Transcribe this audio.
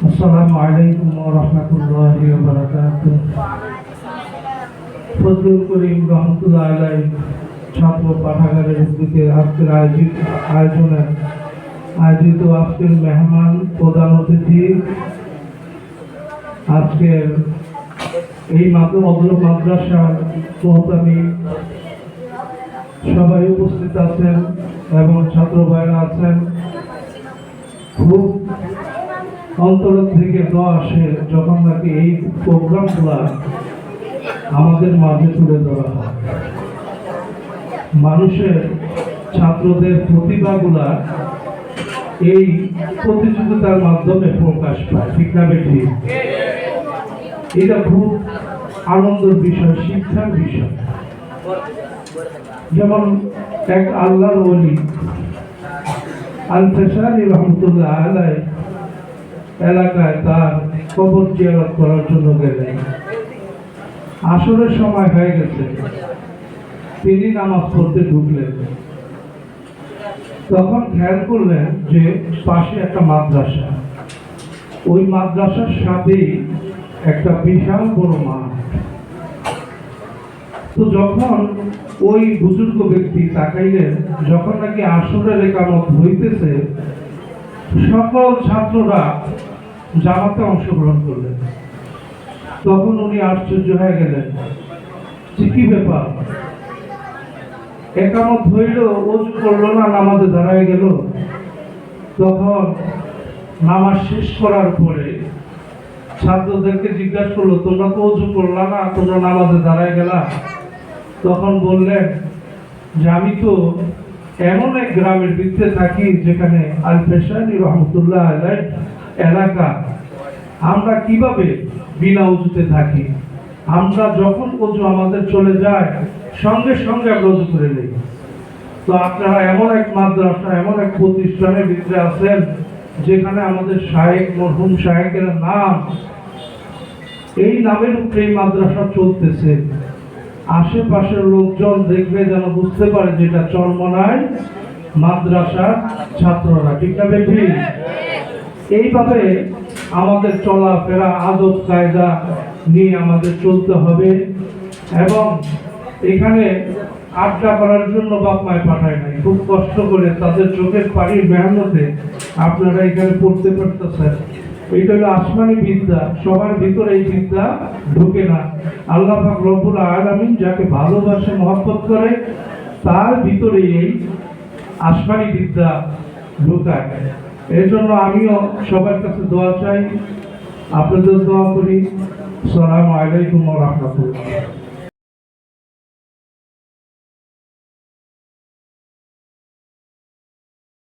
আসসালামু আলাইকুম ওয়া রাহমাতুল্লাহি ওয়া বারাকাতুহু। ফজলুল করিম রহমতুল্লাহ আলাই ছাত্র পাঠাগারের উদ্যোগে আজকের আয়োজিত আয়োজনে আয়োজিত আজকের মেহমান প্রধান অতিথি আজকের এই মাত্র মদল মাদ্রাসার মোহতামি সবাই উপস্থিত আছেন এবং ছাত্র ভাইরা আছেন। খুব অন্তর থেকে আসে যখন নাকি এই প্রোগ্রামগুলা আমাদের মাঝে তুলে ধরা হয়। মানুষের ছাত্রদের প্রতিভাগুলা এই প্রতিযোগিতার মাধ্যমে প্রকাশ পায়, ঠিক না এটা খুব আনন্দের বিষয়, শিক্ষার বিষয়। যেমন এক আল্লাহর ওলি আল ফেসানি রহমতুল্লাহ আলাই এলাকায় তার কবর জিয়ারত করার জন্য গেলেন। আসরের সময় হয়ে গেছে। তিনি নামাজ পড়তে ঢুকলেন। তখন খেয়াল করলেন যে পাশে একটা মাদ্রাসা। ওই মাদ্রাসার সাথেই একটা বিশাল বড় মাঠ। তো যখন ওই বুজুর্গ ব্যক্তি তাকাইলেন, যখন নাকি আসরের একামত হইতেছে, সকল ছাত্ররা জামাতে অংশগ্রহণ করলেন। তখন উনি আশ্চর্য হয়ে গেলেন। যে কি ব্যাপার? একামত হইল, অজু করল না, নামাজে দাঁড়ায় গেল। তখন নামাজ শেষ করার পরে ছাত্রদেরকে জিজ্ঞাসা করল, তোমরা তো অজু করলা না, তোমরা নামাজে দাঁড়ায় গেলা? তখন বললেন, যে আমি তো এমন এক গ্রামের ভিতরে থাকি যেখানে আল পেশানি রহমতুল্লাহ আলাই এলাকা। আমরা কীভাবে বিনা উজুতে থাকি? আমরা যখন অজু আমাদের চলে যায়, সঙ্গে সঙ্গে আমরা অজু করে নিই। তো আপনারা এমন এক মাদ্রাসা, এমন এক প্রতিষ্ঠানের ভিতরে আছেন, যেখানে আমাদের শাহেক মরহুম শাহেকের নাম, এই নামের উপরে এই মাদ্রাসা চলতেছে। আশেপাশের লোকজন দেখবে যেন বুঝতে পারে যে এটা চরমনায় মাদ্রাসার ছাত্ররা। ঠিক না বেঠি এইভাবে আমাদের চলাফেরা আদব কায়দা নিয়ে আমাদের চলতে হবে এবং এখানে আড্ডা করার জন্য বাপ মায় পাঠায় নাই। খুব কষ্ট করে তাদের চোখের পানির মেহনতে আপনারা এখানে পড়তে পারতেছেন। এটা হলো আসমানি বিদ্যা, সবার ভিতরে এই বিদ্যা ঢুকে না। আল্লাহ রব্বুল আলামিন যাকে ভালোবাসে, মহব্বত করে, তার ভিতরে এই আসমানি বিদ্যা ঢুকায়। এই জন্য আমিও সবার কাছে দোয়া চাই। আপনাদের দোয়া করি। সালাম আলাইকুম রহমতুল্লাহ।